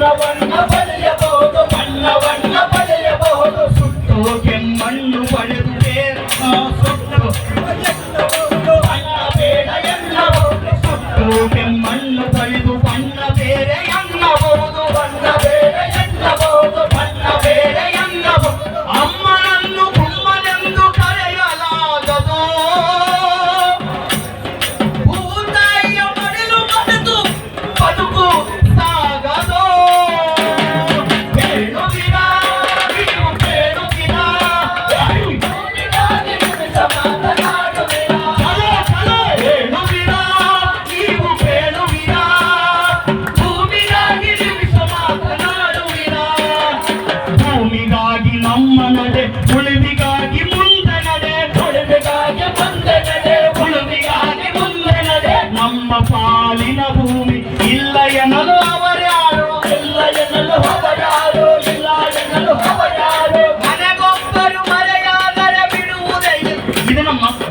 Jawab ಅಮ್ಮನಡೆ ಉಳಿವಿಗಾಗಿ ಮುಂದೆನಡೆ ಉಳಿವಿಗಾಗಿ ಮುಂದೆನಡೆ ಉಳಿವಿಗಾಗಿ ಮುಂದೆನಡೆ ನಮ್ಮ ಪಾಲಿನ ಭೂಮಿ ಇಲ್ಲ ಎನ್ನಲು ಅವರ್ಯಾರು ಇಲ್ಲ ಎನ್ನಲು ಅವರ್ಯಾರು ಇಲ್ಲ ಎನ್ನಲು ಅವರ್ಯಾರು ಮನೆಗೊಬ್ಬರು ಮರೆಯಾದರೆ ಬಿಡುವುದೇ ಇದನ್ನ ಮಕ್ಕಳು